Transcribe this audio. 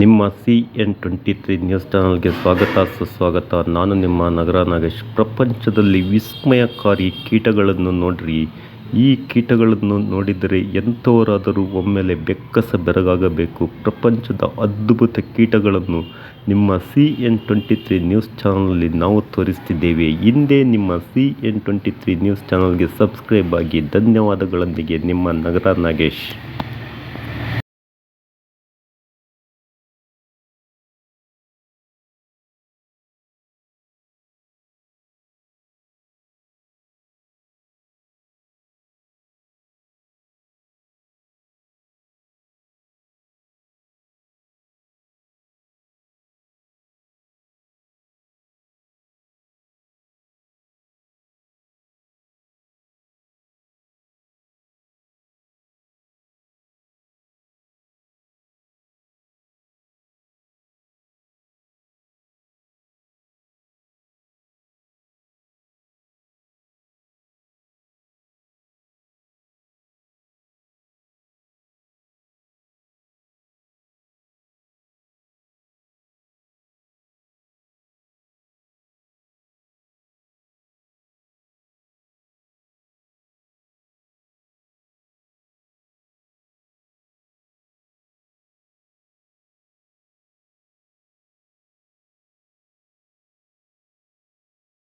ನಿಮ್ಮ C N twenty three news ಚಾನಲ್ಗೆ ಸ್ವಾಗತ, ಸುಸ್ವಾಗತ. ನಾನು ನಿಮ್ಮ ನಗರ ನಾಗೇಶ್. ಪ್ರಪಂಚದಲ್ಲಿ ವಿಸ್ಮಯಕಾರಿ ಕೀಟಗಳನ್ನು ನೋಡ್ರಿ. ಈ ಕೀಟಗಳನ್ನು ನೋಡಿದರೆ ಎಂಥವರಾದರೂ ಒಮ್ಮೆಲೆ ಬೆಕ್ಕಸ ಬೆರಗಾಗಬೇಕು. ಪ್ರಪಂಚದ ಅದ್ಭುತ ಕೀಟಗಳನ್ನು ನಿಮ್ಮ C N twenty three news ಚಾನಲಲ್ಲಿ ನಾವು ತೋರಿಸ್ತಿದ್ದೇವೆ. ಹಿಂದೆ ನಿಮ್ಮ C N twenty three news ಚಾನಲ್ಗೆ ಸಬ್ಸ್ಕ್ರೈಬ್ ಆಗಿ ಧನ್ಯವಾದಗಳೊಂದಿಗೆ ನಿಮ್ಮ ನಗರ ನಾಗೇಶ್.